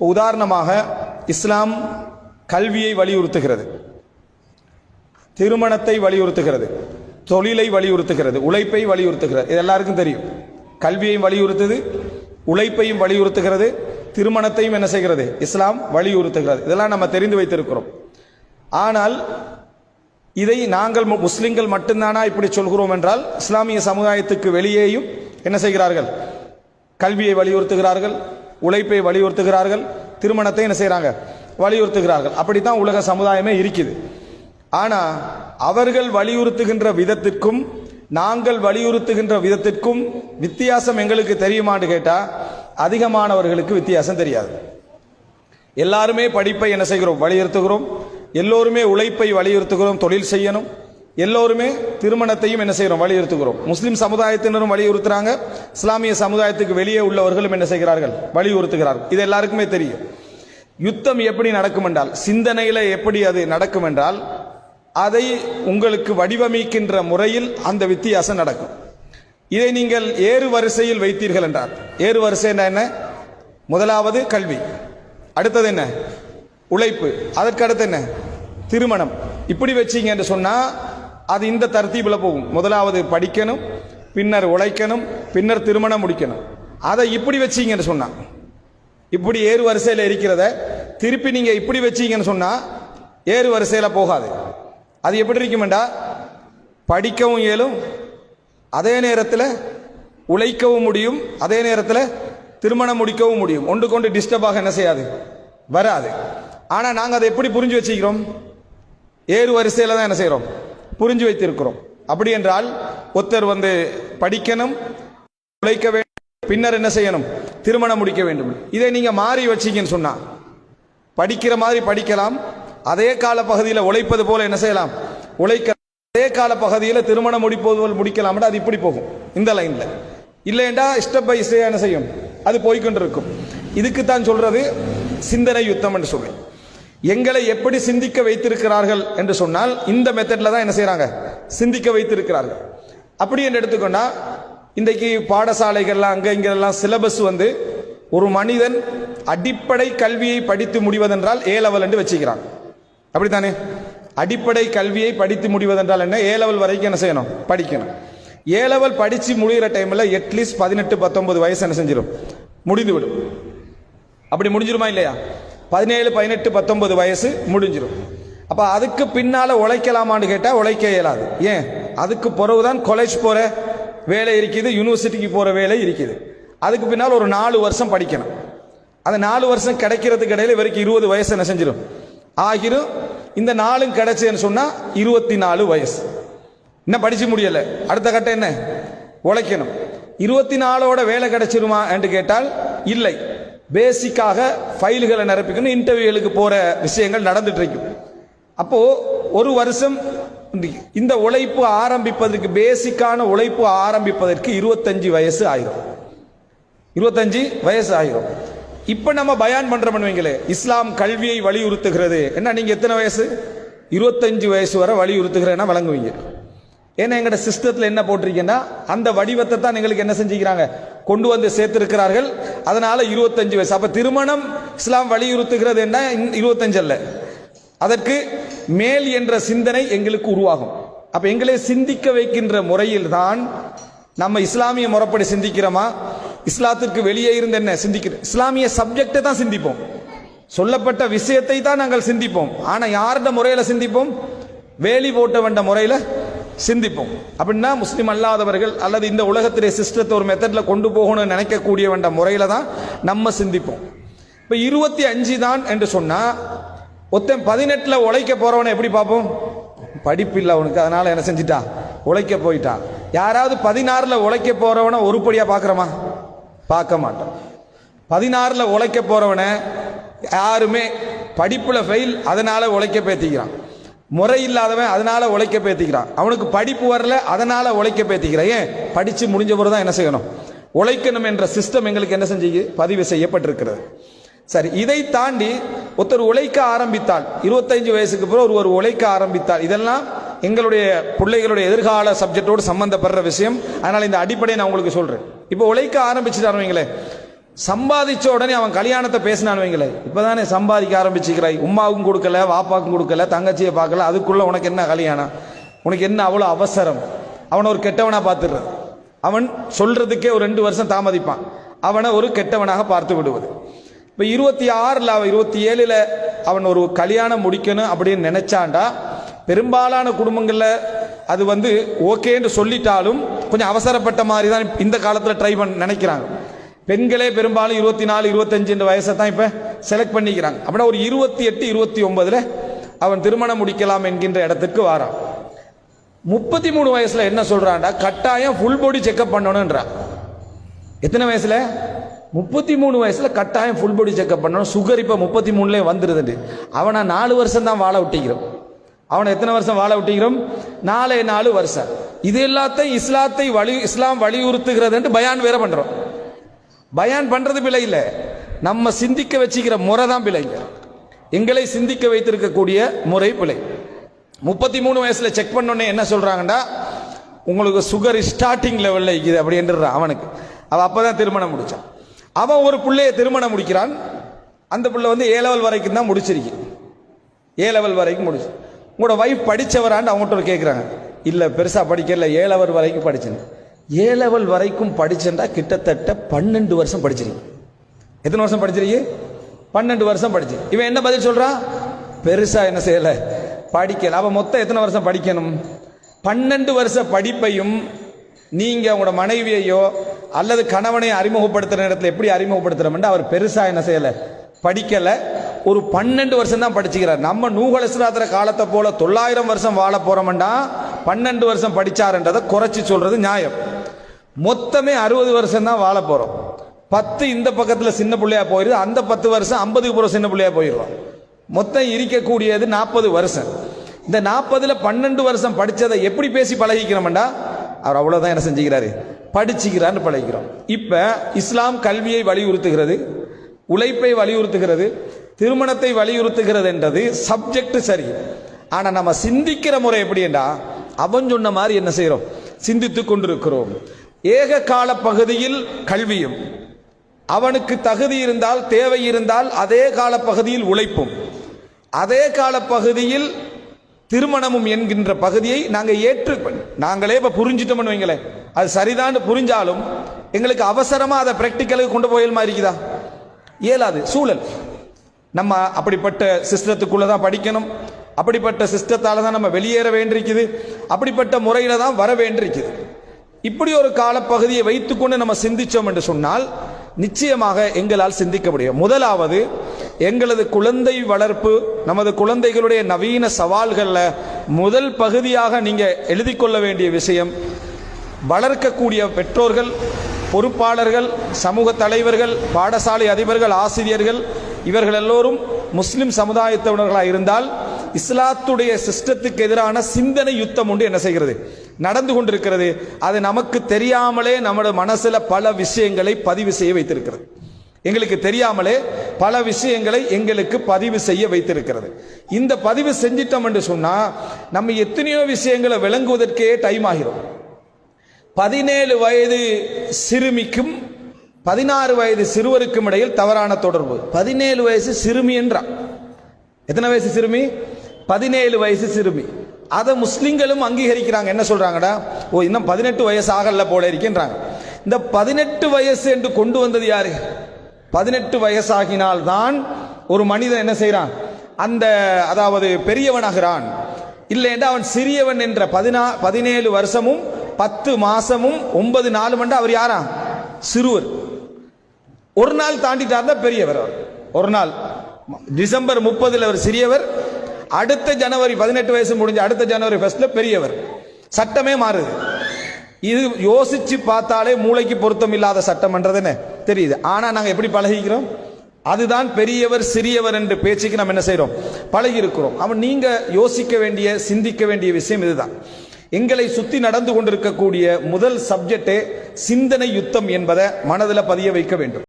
உதாரணமாக இஸ்லாம் கல்வியை வலியுறுத்துகிறது. திருமணத்தை வலியுறுத்துகிறது. தொழிலை வலியுறுத்துகிறது. உழைப்பை வலியுறுத்துகிறது. இது எல்லாருக்கும் தெரியும். கல்வியையும் வலியுறுத்துது உழைப்பையும் வலியுறுத்துகிறது திருமணத்தையும் என்ன செய்கிறது? இஸ்லாம் வலியுறுத்துகிறது. இதெல்லாம் நம்ம தெரிந்து வைத்திருக்கிறோம். ஆனால் இதை நாங்கள் மு- முஸ்லிம்கள் மட்டும்தானா இப்படி சொல்கிறோம் என்றால் இஸ்லாமிய சமுதாயத்துக்கு வெளியேயும் என்ன செய்கிறார்கள்? கல்வியை வலியுறுத்துகிறார்கள். உழைப்பை வலியுறுத்துகிறார்கள் திருமணத்தை என்ன செய்கிறாங்க வலியுறுத்துகிறார்கள். அப்படித்தான் உலக சமுதாயமே இருக்குது. ஆனால் அவர்கள் வலியுறுத்துகின்ற விதத்திற்கும் நாங்கள் வலியுறுத்துகின்ற விதத்திற்கும் வித்தியாசம் எங்களுக்கு தெரியுமான்னு கேட்டால் அதிகமானவர்களுக்கு வித்தியாசம் தெரியாது. எல்லாருமே படிப்பை என்ன செய்கிறோம்? வலியுறுத்துகிறோம். எல்லோருமே உழைப்பை வலியுறுத்துகிறோம். தொழில் செய்யணும். எல்லோருமே திருமணத்தையும் என்ன செய்கிறோம் வலியுறுத்துகிறோம். முஸ்லீம் சமுதாயத்தினரும் வலியுறுத்துறாங்க. இஸ்லாமிய சமுதாயத்துக்கு வெளியே உள்ளவர்களும் என்ன செய்கிறார்கள்? வலியுறுத்துகிறார்கள். இது எல்லாருக்குமே தெரியும். யுத்தம் எப்படி நடக்கும் என்றால் சிந்தனையில் எப்படி அது நடக்கும் என்றால் அதை உங்களுக்கு வடிவமைக்கின்ற முறையில் அந்த வித்தியாசம் நடக்கும். இதை நீங்கள் ஏறு வரிசையில் வைத்தீர்கள் என்றால் ஏறு வரிசை என்ன? முதலாவது கல்வி. அடுத்தது என்ன? உழைப்பு. அதற்கு அடுத்து என்ன? திருமணம். இப்படி வச்சீங்க என்று சொன்னால் அது இந்த தர்த்தீபில் போகும். முதலாவது படிக்கணும் பின்னர் உழைக்கணும் பின்னர் திருமணம் முடிக்கணும். அதை இப்படி வச்சீங்கன்னு சொன்னான் இப்படி ஏறு வரிசையில் இருக்கிறத திருப்பி நீங்கள் இப்படி வச்சீங்கன்னு சொன்னால் ஏறு வரிசையில் போகாது. அது எப்படி இருக்குமெண்டா? படிக்கவும் இயலும் அதே நேரத்தில் உழைக்கவும் முடியும் அதே நேரத்தில் திருமணம் முடிக்கவும் முடியும். ஒன்று கொண்டு டிஸ்டர்பாக என்ன செய்யாது? வராது. ஆனால் நாங்கள் அதை எப்படி புரிஞ்சு வச்சுக்கிறோம்? ஏறு வரிசையில் தான் என்ன செய்கிறோம் புரிஞ்சு வைத்திருக்கிறோம். அப்படி என்றால் ஒருத்தர் வந்து படிக்கணும் உழைக்க வேண்டும் பின்னர் என்ன செய்யணும்? திருமணம் முடிக்க வேண்டும். இதை நீங்க மாறி வச்சீங்கன்னு சொன்னா படிக்கிற மாதிரி படிக்கலாம் அதே கால பகுதியில் உழைப்பது போல என்ன செய்யலாம்? உழைக்க அதே கால பகுதியில் திருமணம் முடிப்பது போல் முடிக்கலாம். அது இப்படி போகும் இந்த லைன்ல இல்லைண்டா ஸ்டெப் பை ஸ்டெப் என்ன செய்யும்? அது போய்கொண்டிருக்கும் இதுக்கு தான் சொல்றது சிந்தனை யுத்தம் என்று சொல்லி. எங்களை எப்படி சிந்திக்க வைத்திருக்கிறார்கள் என்று சொன்னால் இந்த மெத்தடில் தான் என்ன செய்கிறாங்க சிந்திக்க வைத்திருக்கிறார்கள். அப்படி என்று எடுத்துக்கொண்டா இன்றைக்கு பாடசாலைகள்லாம் அங்கே இங்கெல்லாம் சிலபஸ் வந்து ஒரு மனிதன் அடிப்படை கல்வியை படித்து முடிவதென்றால் ஏ லெவல் என்று வச்சுக்கிறான். அப்படித்தானே? அடிப்படை கல்வியை படித்து முடிவதென்றால் என்ன? ஏ லெவல் வரைக்கும் என்ன செய்யணும்? படிக்கணும். ஏ லெவல் முடிகிற டைமில் அட்லீஸ்ட் பதினெட்டு பத்தொன்பது வயசு என்ன செஞ்சிடும் முடிந்து விடும் அப்படி முடிஞ்சிருமா இல்லையா? பதினேழு பதினெட்டு பத்தொன்பது வயசு முடிஞ்சிடும் அப்போ அதுக்கு பின்னால் உழைக்கலாமான்னு கேட்டால் உழைக்க இயலாது. ஏன்? அதுக்கு பிறகுதான் காலேஜ் போகிற வேலை இருக்குது யூனிவர்சிட்டிக்கு போகிற வேலை இருக்குது. அதுக்கு பின்னால் ஒரு நாலு வருஷம் படிக்கணும். அந்த நாலு வருஷம் கிடைக்கிறதுக்கு இடையில இவருக்கு இருபது வயசு என்ன செஞ்சிடும் ஆகிரும். இந்த நாளும் கிடைச்சதுன்னு சொன்னால் இருபத்தி நாலு வயசு. இன்னும் படிச்சு முடியலை. அடுத்த கட்டம் என்ன? உழைக்கணும். இருபத்தி நாலோட வேலை கிடைச்சிருமா என்று கேட்டால் இல்லை. பேசிக்காக ஃபைல்களை நிரப்பிக்கணும் இன்டர்வியூகளுக்கு போகிற விஷயங்கள் நடந்துட்டு இருக்கும் அப்போது ஒரு வருஷம் இந்த- உழைப்பு ஆரம்பிப்பதற்கு பேசிக்கான உழைப்பு ஆரம்பிப்பதற்கு இருபத்தஞ்சு வயசு ஆயிரும். இருபத்தஞ்சு வயசு ஆயிரும். இப்போ நம்ம பயான் பண்ணுறோம் வைங்களே இஸ்லாம் கல்வியை வலியுறுத்துகிறது. என்ன நீங்கள் எத்தனை வயசு? இருபத்தஞ்சு வயசு வரை வலியுறுத்துகிறேன்னா வழங்குவீங்க. ஏன்னா எங்கட சிஸ்டத்துல என்ன போட்டிருக்கீங்கன்னா அந்த வடிவத்தை தான் எங்களுக்கு என்ன செஞ்சுக்கிறாங்க? கொண்டு வந்து சேர்த்திருக்கிறார்கள். அதனால இருபத்தஞ்சு வயசு. அப்ப திருமணம் இஸ்லாம் வலியுறுத்துகிறது என்ன? இருபத்தஞ்சு அல்ல. அதற்கு மேல் என்ற சிந்தனை எங்களுக்கு உருவாகும். அப்ப எங்களை சிந்திக்க வைக்கின்ற முறையில் தான் நம்ம இஸ்லாமிய முறைப்படி சிந்திக்கிறோமா? இஸ்லாத்திற்கு வெளியே இருந்து என்ன சிந்திக்கிறோம் இஸ்லாமிய சப்ஜெக்டை தான் சிந்திப்போம். சொல்லப்பட்ட விஷயத்தை தான் நாங்கள் சிந்திப்போம். ஆனா யார்ட முறையில சிந்திப்போம்? வேலி போட்ட வேண்ட முறையில சிந்திப்போம். அப்படின்னா முஸ்லீம் அல்லாதவர்கள் அல்லது இந்த உலகத்திலே சிஸ்டத்தை ஒரு மெத்தடில் கொண்டு போகணும்னு நினைக்கக்கூடிய வேண்ட முறையில் தான் நம்ம சிந்திப்போம். இப்போ இருபத்தி அஞ்சு தான் என்று சொன்னால் ஒருத்தன் பதினெட்டில் உழைக்க போகிறவனை எப்படி பார்ப்போம்? படிப்பு இல்லை அவனுக்கு அதனால் என்ன செஞ்சிட்டா? உழைக்க போயிட்டான் யாராவது பதினாறில் உழைக்க போகிறவனை ஒருபடியாக பார்க்குறமா? பார்க்க மாட்டோம் பதினாறில் உழைக்க போகிறவனை யாருமே படிப்பில் ஃபெயில் அதனால் உழைக்க பேத்திக்கிறான். முறை இல்லாதவன் அதனால உழைக்க பேத்திக்கிறான். அவனுக்கு படிப்பு வரல அதனால உழைக்க பேத்திக்கிறான். ஏன்? படிச்சு முடிஞ்ச பிறகு தான் என்ன செய்யணும்? உழைக்கணும் என்ற சிஸ்டம் எங்களுக்கு என்ன செஞ்சு பதிவு செய்யப்பட்டிருக்கிறது. சரி இதை தாண்டி ஒருத்தர் உழைக்க ஆரம்பித்தால் இருபத்தஞ்சு வயசுக்கு பிறகு ஒருவர் உழைக்க ஆரம்பித்தால் இதெல்லாம் எங்களுடைய பிள்ளைகளுடைய எதிர்கால சப்ஜெக்டோடு சம்பந்தப்படுற விஷயம். அதனால இந்த அடிப்படையை நான் உங்களுக்கு சொல்றேன். இப்போ உழைக்க ஆரம்பிச்சிட்டாருவீங்களேன் சம்பாதிச்ச உடனே அவன் கல்யாணத்தை பேசினான்னு வைங்களேன் இப்பதானே சம்பாதிக்க ஆரம்பிச்சுக்கிறாய். உமாவுக்கும் கொடுக்கல வாப்பாவுக்கும் கொடுக்கல தங்கச்சியை பார்க்கல அதுக்குள்ள உனக்கு என்ன கல்யாணம்? உனக்கு என்ன அவ்வளோ அவசரம்? அவனை ஒரு கெட்டவனாக பார்த்துடுறது. அவன் சொல்றதுக்கே ஒரு ரெண்டு வருஷம் தாமதிப்பான். அவனை ஒரு கெட்டவனாக பார்த்து விடுவது. இப்போ இருபத்தி ஆறில் அவன் இருபத்தி ஏழில் அவன் ஒரு கல்யாணம் முடிக்கணும் அப்படின்னு நினைச்சாண்டா பெரும்பாலான குடும்பங்களில் அது வந்து ஓகேன்னு சொல்லிட்டாலும் கொஞ்சம் அவசரப்பட்ட மாதிரி தான் இந்த காலத்தில் ட்ரை பண்ண நினைக்கிறாங்க. பெண்களே பெரும்பாலும் இருபத்தி நாலு இருபத்தஞ்சு வயசை தான் இப்போ செலக்ட் பண்ணிக்கிறாங்க. அப்படின்னா ஒரு இருபத்தி எட்டு இருபத்தி ஒன்பதில் அவன் திருமணம் முடிக்கலாம் என்கின்ற இடத்துக்கு வாரான். முப்பத்தி மூணு வயசில் என்ன சொல்கிறான்டா கட்டாயம் ஃபுல் பாடி செக்அப் பண்ணணுன்றான் எத்தனை வயசில்? முப்பத்தி மூணு வயசில் கட்டாயம் ஃபுல் பாடி செக்அப் பண்ணணும். சுகர் இப்போ முப்பத்தி மூணுலேயே வந்துருதுண்டு அவனை நாலு வருஷம் தான் வாழ விட்டிக்கிறோம். அவனை எத்தனை வருஷம் வாழ விட்டிக்கிறோம்? நாலே நாலு வருஷம். இது எல்லாத்தையும் இஸ்லாத்தை வலி இஸ்லாம் வலியுறுத்துகிறதுன்ட்டு பயான் வேற பண்ணுறோம் பயான் பண்ணுறது பிழை இல்லை. நம்ம சிந்திக்க வச்சுக்கிற முறை தான் பிழைங்க எங்களை சிந்திக்க வைத்திருக்கக்கூடிய முறை பிழை. முப்பத்தி மூணு வயசில் செக் பண்ணோடனே என்ன சொல்கிறாங்கன்னா உங்களுக்கு சுகர் ஸ்டார்டிங் லெவலில் இருக்குது அப்படின்றான் அவனுக்கு. அவன் அப்போ தான் திருமணம் முடித்தான் அவன் ஒரு பிள்ளைய திருமணம் முடிக்கிறான். அந்த பிள்ளை வந்து ஏ லெவல் வரைக்கும் தான் முடிச்சிருக்கு. ஏ லெவல் வரைக்கும் முடிச்சு. உங்களோட வைஃப் படித்தவரான்னு அவங்ககிட்ட கேட்குறாங்க இல்லை பெருசாக படிக்கல. ஏ லெவல் வரைக்கும் படிச்சேன் ஏ லெவல் வரைக்கும் படிச்சேன்டா கிட்டத்தட்ட பன்னெண்டு வருஷம் படிச்சிருக்கீங்க எத்தனை வருஷம் படிச்சிருக்கீங்க பன்னெண்டு வருஷம் படிச்சு. இவன் என்ன பதில் சொல்றான் பெருசா என்ன செய்யல. படிக்கல. அவன் மொத்தம் எத்தனை வருஷம் படிக்கணும்? பன்னெண்டு வருஷ படிப்பையும் நீங்க உங்களோட மனைவியையோ அல்லது கணவனை அறிமுகப்படுத்துற இடத்துல எப்படி அறிமுகப்படுத்துறோம்னா அவர் பெருசா என்ன செய்யல. படிக்கல. ஒரு பன்னெண்டு வருஷம் தான் படிச்சுக்கிறார். நம்ம நூகல் காலத்தை போல தொள்ளாயிரம் வருஷம் வாழ போறோம்டா பன்னெண்டு வருஷம் படிச்சாருன்றதை குறைச்சி சொல்றது நியாயம். மொத்தமே அறுபது வருஷம் தான் வாழ போறோம். பத்து இந்த பக்கத்தில் சின்ன பிள்ளையா போயிருது அந்த பத்து வருஷம் ஐம்பதுக்கு புறம் சின்ன பிள்ளையா போயிடுறோம். மொத்தம் இருக்கக்கூடியது நாற்பது வருஷம். இந்த நாற்பதுல பன்னெண்டு வருஷம் படித்ததை எப்படி பேசி பழகிக்கிறோம்டா? அவர் அவ்வளோதான் என்ன செஞ்சுக்கிறாரு? படிச்சுக்கிறான்னு பழகிக்கிறோம். இப்போ இஸ்லாம் கல்வியை வலியுறுத்துகிறது உழைப்பை வலியுறுத்துகிறது திருமணத்தை வலியுறுத்துகிறது என்றது சப்ஜெக்ட் சரி. ஆனால் நம்ம சிந்திக்கிற முறை எப்படின்னா அவன் சொன்ன மாதிரி என்ன செய்கிறோம் சிந்தித்து கொண்டிருக்கிறோம். ஏக கால பகுதியில் கல்வியும். அவனுக்கு தகுதி இருந்தால் தேவை இருந்தால் அதே கால பகுதியில் உழைப்பும். அதே கால பகுதியில் திருமணமும் என்கின்ற பகுதியை நாங்கள் ஏற்று நாங்களே இப்போ புரிஞ்சிட்டோம்னு வைங்களேன். அது சரிதான் புரிஞ்சாலும் எங்களுக்கு அவசரமாக அதை ப்ராக்டிக்கலுக்கு கொண்டு போயல் இருக்குதா? இயலாது சூழல். நம்ம அப்படிப்பட்ட சிஸ்டத்துக்குள்ளே தான் படிக்கணும். அப்படிப்பட்ட சிஸ்டத்தால் தான் நம்ம வெளியேற வேண்டியிருக்குது. அப்படிப்பட்ட முறையில் தான் வர வேண்டியிருக்குது. இப்படி ஒரு காலப்பகுதியை வைத்துக்கொண்டு நம்ம சிந்திச்சோம் என்று சொன்னால் நிச்சயமாக எங்களால் சிந்திக்க முடியும். முதலாவது எங்களது குழந்தை வளர்ப்பு நமது குழந்தைகளுடைய நவீன சவால்களில் முதல் பகுதியாக நீங்கள் எழுதி கொள்ள வேண்டிய விஷயம் வளர்க்கக்கூடிய பெற்றோர்கள் பொறுப்பாளர்கள் சமூக தலைவர்கள் பாடசாலை அதிபர்கள் ஆசிரியர்கள் இவர்கள் எல்லோரும் முஸ்லிம் சமுதாயத்தவர்களாக இருந்தால் இஸ்லாத்துடைய சிஸ்டத்துக்கு எதிரான சிந்தனை யுத்தம் உண்டு என்ன செய்கிறது? நடந்து கொண்டிருக்கிறது. அது நமக்கு தெரியாமலே நம்முடைய மனசுல பல விஷயங்களை பதிவு செய்ய வைத்திருக்கிறது. எங்களுக்கு தெரியாமலே பல விஷயங்களை எங்களுக்கு பதிவு செய்ய வைத்திருக்கிறது. இந்த பதிவு செஞ்சிட்டோம் என்று சொன்னா நம்ம எத்தனையோ விஷயங்களை விளங்குவதற்கே டைம் ஆகிறோம் பதினேழு வயது சிறுமிக்கும் பதினாறு வயது சிறுவருக்கும் இடையில் தவறான தொடர்பு. பதினேழு வயசு சிறுமி என்றான். எத்தனை வயசு சிறுமி? பதினேழு வயசு சிறுமி. அதை முஸ்லிம்களும் அங்கீகரிக்கிறாங்க. என்ன சொல்றாங்கடா? ஓ இன்னும் பதினெட்டு வயசு ஆகல போல இருக்கின்றாங்க. இந்த பதினெட்டு வயசு என்று கொண்டு வந்தது யாரு? பதினெட்டு வயசாகினால் தான் ஒரு மனிதன் என்ன செய்யறான் அந்த அதாவது பெரியவனாகிறான். இல்லைன்னா அவன் சிறியவன் என்ற பதினா பதினேழு வருஷமும் பத்து மாசமும் ஒன்பது நாலு மண்டா அவர் யாரா? சிறுவர். ஒரு நாள் தாண்டிட்டார்னா பெரியவர் அவர். ஒரு நாள் டிசம்பர் முப்பதில் அவர் சிறியவர் அடுத்த ஜனவரி பதினெட்டு வயசு முடிஞ்ச அடுத்த ஜனவரி ஃபர்ஸ்ட்ல பெரியவர். சட்டமே மாறுது. இது யோசிச்சு பார்த்தாலே மூளைக்கு பொருத்தம் இல்லாத சட்டம்ன்றதுன்னு தெரியுது. ஆனா நாங்க எப்படி பழகிக்கிறோம்? அதுதான் பெரியவர் சிறியவர் என்று பேச்சுக்கு நம்ம என்ன செய்கிறோம் பழகி இருக்கிறோம் அவன் நீங்க யோசிக்க வேண்டிய சிந்திக்க வேண்டிய விஷயம் இதுதான். எங்களை சுத்தி நடந்து கொண்டிருக்கக்கூடிய முதல் சப்ஜெக்டே சிந்தனை யுத்தம் என்பதை மனதில் பதிய வைக்க வேண்டும்.